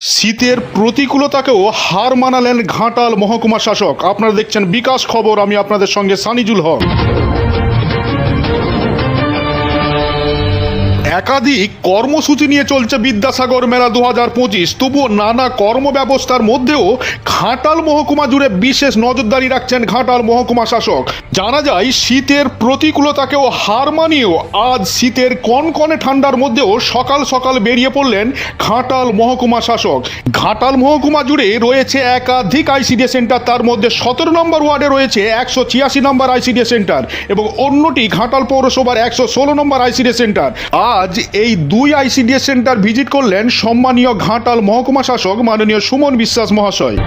শীতের প্রতিকূলতাকেও হার মানালেন ঘাটাল মহকুমা শাসক। আপনারা দেখছেন বিকাশ খবর, আমি আপনাদের সঙ্গে সানিজুল হক। একাধিক কর্মসূচি নিয়ে চলছে বিদ্যাসাগর মেলা দু হাজার পঁচিশ। তবুও নানা কর্মব্যবস্থার মধ্যেও ঘাটাল মহকুমা জুড়ে বিশেষ নজরদারি রাখছেন ঘাটাল মহকুমা শাসক। জানা যায়, শীতের প্রতিকূলতাকেও হার মানিয়েও আজ শীতের কনকনে ঠান্ডার মধ্যেও সকাল সকাল বেরিয়ে পড়লেন ঘাটাল মহকুমা শাসক। ঘাটাল মহকুমা জুড়ে রয়েছে একাধিক আইসিডি সেন্টার, তার মধ্যে সতেরো নম্বর ওয়ার্ডে রয়েছে একশো ছিয়াশি নম্বর আইসিডি সেন্টার এবং অন্যটি ঘাটাল পৌরসভার একশো ষোলো নম্বর আইসিডি সেন্টার। আজ এই দুই আইসিডিএস সেন্টার ভিজিট করলেন সম্মানীয় ঘাটাল মহকুমা শাসক মাননীয় সুমন বিশ্বাস মহাশয়।